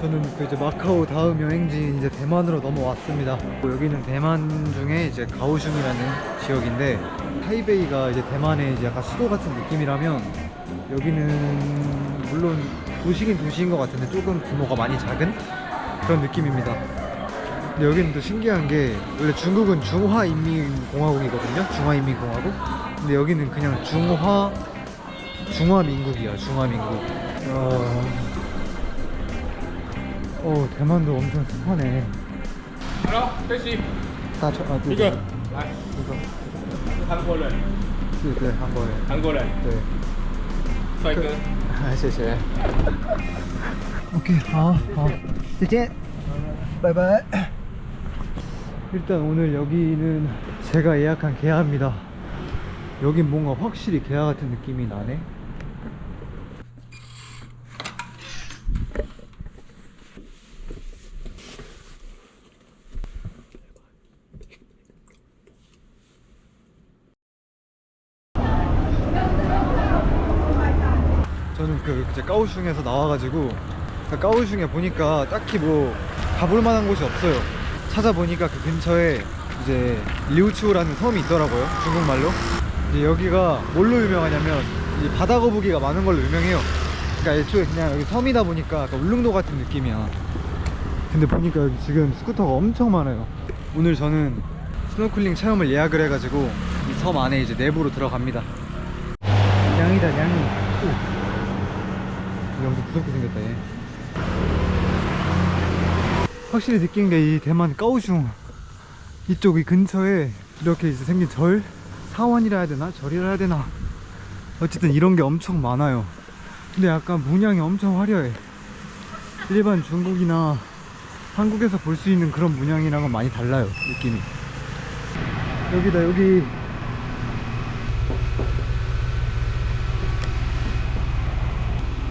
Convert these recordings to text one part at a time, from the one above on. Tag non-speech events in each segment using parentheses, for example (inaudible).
저는 그 이제 마카오 다음 여행지인 이제 대만으로 넘어왔습니다. 여기는 대만 중에 이제 가오슝이라는 지역인데 타이베이가 이제 대만의 이제 약간 수도 같은 느낌이라면 여기는 물론 도시긴 도시인 것 같은데 조금 규모가 많이 작은 그런 느낌입니다. 근데 여기는 또 신기한 게 원래 중국은 중화인민공화국이거든요. 중화인민공화국. 근데 여기는 그냥 중화 중화민국이야. 중화민국. 어... 어 대만도 엄청 습하네. 好了，飞机，大车啊，对一个对，来，一个，韩国人，对对，韩国人，韩国人，对。帅哥，谢谢。OK，好好，再见，拜拜。 일단 오늘 여기는 제가 예약한 개화입니다. 여긴 뭔가 확실히 개화 같은 느낌이 나네. 까오슝에서 나와가지고 그 까오슝에 보니까 딱히 뭐 가볼 만한 곳이 없어요. 찾아보니까 그 근처에 이제 리우치오라는 섬이 있더라고요. 중국말로. 이제 여기가 뭘로 유명하냐면 이제 바다 거북이가 많은 걸로 유명해요. 그러니까 애초에 그냥 여기 섬이다 보니까 약간 울릉도 같은 느낌이야. 근데 보니까 여기 지금 스쿠터가 엄청 많아요. 오늘 저는 스노클링 체험을 예약을 해가지고 이 섬 안에 이제 내부로 들어갑니다. 양이다, 양이. 오. 엄청 무섭게 생겼다 얘. 확실히 느낀 게 이 대만 까오슝. 이쪽 이 근처에 이렇게 이제 생긴 절 사원이라 해야 되나? 절이라 해야 되나? 어쨌든 이런 게 엄청 많아요. 근데 약간 문양이 엄청 화려해. 일반 중국이나 한국에서 볼 수 있는 그런 문양이랑은 많이 달라요 느낌이. 여기다 여기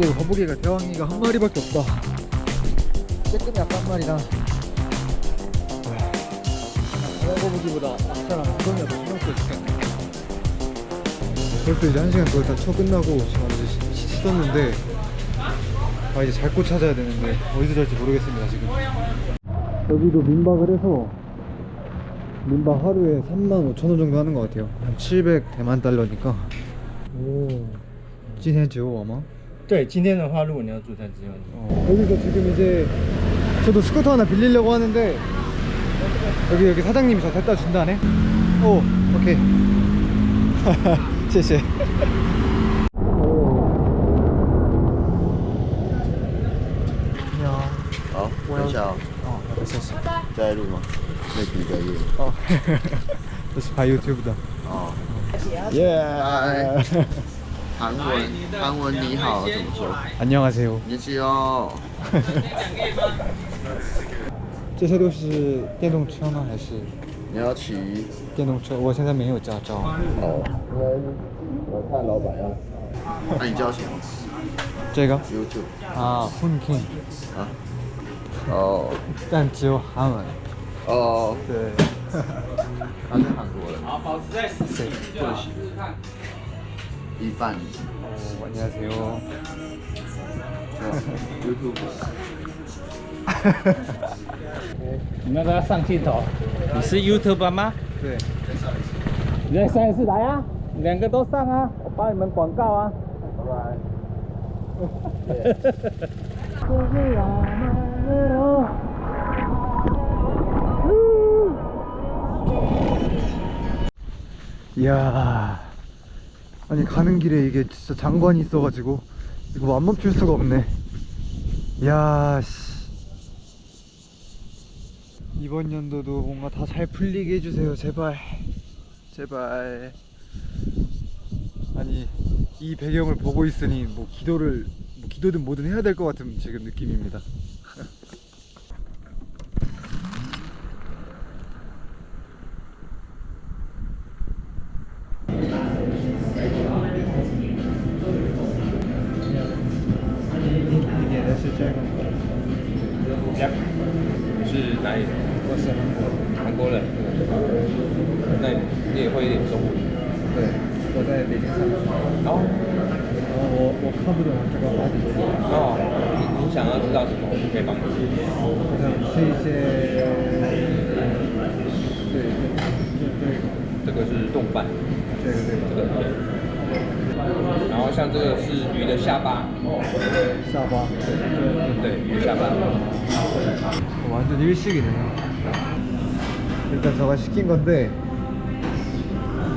거북이고 거북이가 대왕이가 한 마리밖에 없다. 쬐끔이 아까 한 마리라 네. 거북이보다 악사랑 거북이가 더 신경 쓰여 죽겠네. 그래도 이제 한 시간 그걸 다쳐 끝나고 지금 이제 씻었는데, 아 이제 잘 곳 찾아야 되는데 어디서 잘지 모르겠습니다 지금. 여기도 민박을 해서 민박 하루에 3만 5천 원 정도 하는 것 같아요. 한 700 대만 달러니까. 오 찐해죠 아마? 对，今天的话，如果你要住在只有你。 어, 여기서 지금 이제 저도 스쿠터 하나 빌리려고 하는데 여기 여기 사장님이 저 데려다 준다네. 오, 오케이. 谢谢. (laughs) 你好，好，我要等一下哦，哦，好的，谢谢。在录吗？在比在录。哦，这是拍 YouTube 的。哦。耶！ 韩文韩文你好怎么说？ 안녕하세요. 你去哦。这些都是电动车吗？还是你要骑电动车？我现在没有驾照。哦。我看老板要。那你叫什么这个？YouTube 啊，混 king，啊？哦但只有韩文。哦，对。他是韩国人，好，保持在十对 就好，试试看。一半 어, 안녕하세요. YouTube。你们要不要上镜头？你是 YouTube 吗？对。你再上一次来啊！两个都上啊！我帮你们广告啊！이야. 아니 가는 길에 이게 진짜 장관이 있어가지고 이거 안 멈출 수가 없네. 이야 씨. 이번 연도도 뭔가 다 잘 풀리게 해주세요 제발 제발 아니 이 배경을 보고 있으니 뭐 기도를 뭐 기도든 뭐든 해야 될 것 같은 지금 느낌입니다 那你也会一点中文？对，我在北京上学。哦然后我我看不懂这个话题，哦，你你想要知道什么，我可以帮你。好像是一些，对对这个是冻饭，对对这对个对。然后像这个是鱼的下巴，对，下巴，对对对，鱼的下巴。 완전 일식이네. 일단 제가 시킨 건데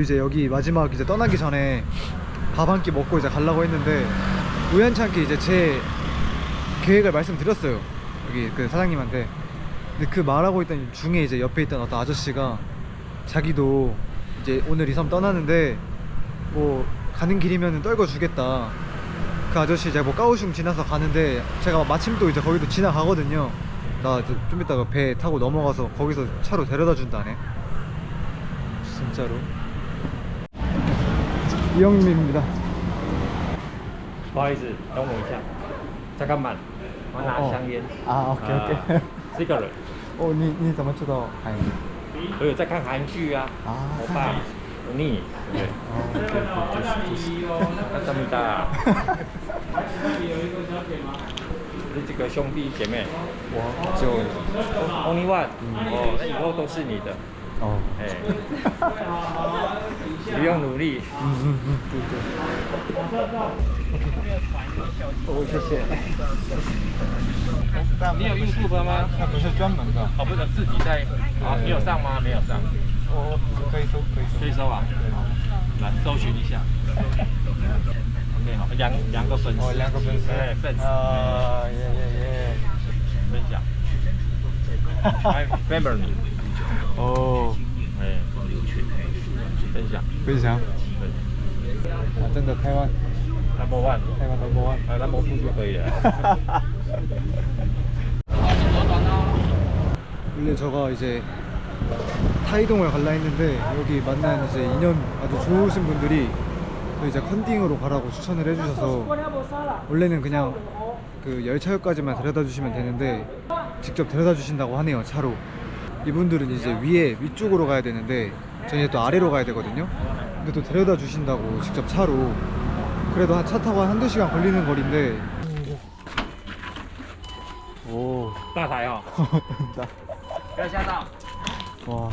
저 이제 여기 마지막 이제 떠나기 전에 밥 한 끼 먹고 이제 가려고 했는데 우연치 않게 이제 제 계획을 말씀드렸어요. 여기 그 사장님한테. 근데 그 말하고 있던 중에 이제 옆에 있던 어떤 아저씨가 자기도 이제 오늘 이 섬 떠나는데 뭐 가는 길이면 떨궈 주겠다. 그 아저씨 이제 뭐 까오슝 지나서 가는데 제가 마침 또 이제 거기도 지나가거든요. 나 좀 이따가 배 타고 넘어가서 거기서 차로 데려다 준다네. 진짜로. 이영민입니다. 不好意思，等我一下，在干嘛？我拿香烟。 아 오케이 오케이. 啊这个人， (laughs) 어, 你你怎么知道韩语？我有在看韩剧啊。啊我爸不腻，对，哦，对对就(laughs) 是那这么大。这几个兄弟姐妹，我就 Only One，哦，那以后都是你的， 哦，哎，不用努力。嗯嗯嗯，对对。哦，谢谢。你有 YouTube 吗？那不是专门的，哦，不是自己在，啊，你有上吗？没有上，我可以搜可以搜。可以搜啊。来搜寻一下。OK，好，两两个粉丝，哦，两个粉丝。哎，粉丝啊，耶耶分享。I remember 你，耶。 哦，哎，分享，分享。对啊，真的台湾， ，Number One，台湾 number one。啊，Number Two 就可以了。 원래 저가 이제 타이동을 갈라 했는데 여기 만난 이제 인연 아주 좋으신 분들이 또 이제 컨딩으로 가라고 추천을 해주셔서 원래는 그냥 그 열차역까지만 데려다 주시면 되는데 직접 데려다 주신다고 하네요 차로 이분들은 이제 위에 위쪽으로 가야 되는데 저희 또 아래로 가야 되거든요 근데 또 데려다 주신다고 직접 차로 그래도 한 차 타고 한 한두 시간 걸리는 거리인데 오 大台哦， 된다 不要吓到。 와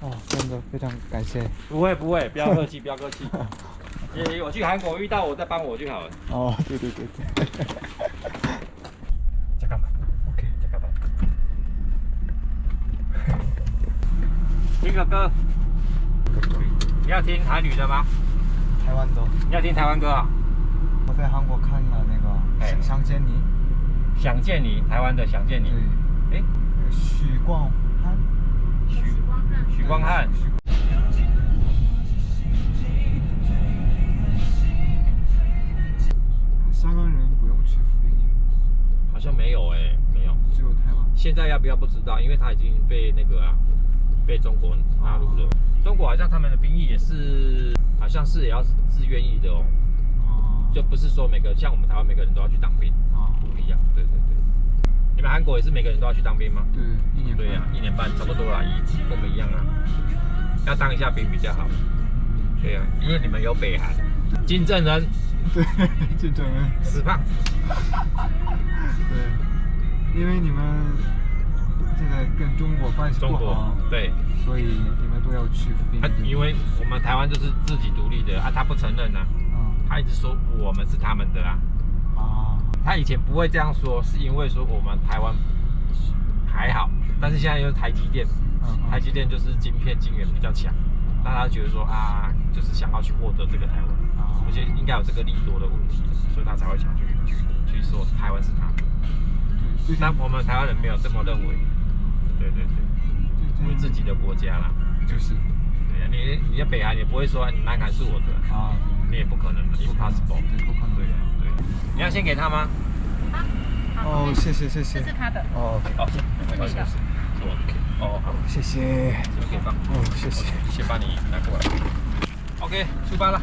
哦，真的非常感谢。不会不会，不要客气，不要客气。也我去韩国遇到我再帮我就好了。哦，对对对对。 个歌。你要听台语的吗？台湾的。你要听台湾歌啊？我在韩国看了那个哎《想见你》，想见你，台湾的想见你对，。哎，那个许光汉。许许光汉。香港人不用去服兵役，好像没有哎、没有。只有台湾。现在要不要不知道，因为他已经被那个啊，被中国纳入了。中国好像他们的兵役也是，好像是也要自愿役的哦，哦，就不是说每个像我们台湾每个人都要去当兵，啊，不一样。对对对。你们韩国也是每个人都要去当兵吗？对，一年半。对呀、一年半差不多啦，一跟我们一样啊，要当一下兵比较好。对呀、因为你们有北韩，金正恩对，金正恩。死胖子，对，因为你们现在跟中国关系不好，对，所以你们都要去他。因为我们台湾就是自己独立的啊，他不承认啊，啊。他一直说我们是他们的啊，啊，他以前不会这样说，是因为说我们台湾还好，但是现在又是台积电，嗯台积电就是晶片晶圆比较强，那他觉得说啊，就是想要去获得这个台湾，啊。我觉得应该有这个利多的问题，所以他才会想去去去说台湾是他的。对，但我们台湾人没有这么认为，对对对，为自己的国家啦。就是对啊，你你在北韩也不会说南韩是我的，啊，你也不可能的，impossible。对，不可能对啊对，你要先给他吗？哦，谢谢谢谢这。是他的，哦哦，这是你的。是我的。哦，好，谢谢。这边可以放。哦，谢谢。先把你拿过来。OK，出发了。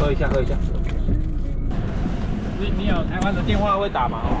喝一下，喝一下。你你有台湾的电话会打吗？哦，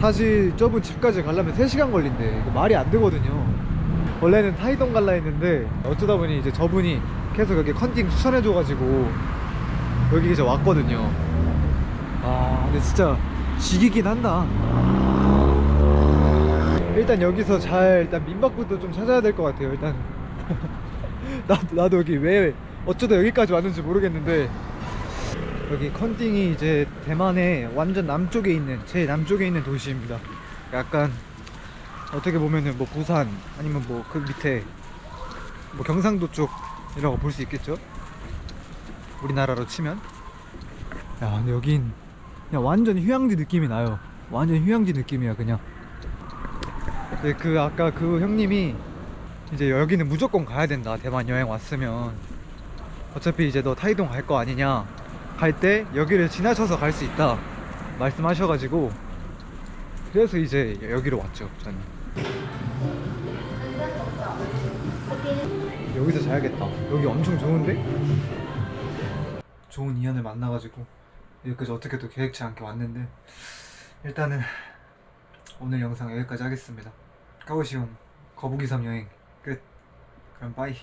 다시 저분 집까지 가려면 3시간 걸린대. 이거 말이 안 되거든요. 원래는 타이동 갈라 했는데 어쩌다 보니 이제 저분이 계속 여기 컨팅 추천해 줘가지고 여기 이제 왔거든요. 아 근데 진짜 지기긴 한다. 일단 여기서 잘 일단 민박부도 좀 찾아야 될 것 같아요 일단. (laughs) 나도, 나도 여기 왜 어쩌다 여기까지 왔는지 모르겠는데 여기 컨팅이 이제 대만의 완전 남쪽에 있는 제일 남쪽에 있는 도시입니다. 약간 어떻게 보면은 뭐 부산 아니면 뭐 그 밑에 뭐 경상도 쪽이라고 볼 수 있겠죠? 우리나라로 치면. 야 근데 여긴 그냥 완전 휴양지 느낌이 나요. 완전 휴양지 느낌이야 그냥. 네, 그 아까 그 형님이 이제 여기는 무조건 가야 된다. 대만 여행 왔으면. 어차피 이제 너 타이동 갈 거 아니냐 갈때 여기를 지나쳐서 갈 수 있다 말씀하셔가지고 그래서 이제 여기로 왔죠 저는. 여기서 자야겠다. 여기 엄청 좋은데? 좋은 인연을 만나가지고 여기까지 어떻게 또 계획치 않게 왔는데 일단은 오늘 영상 여기까지 하겠습니다. 까오시용 거북이섬 여행 끝. 그럼 빠이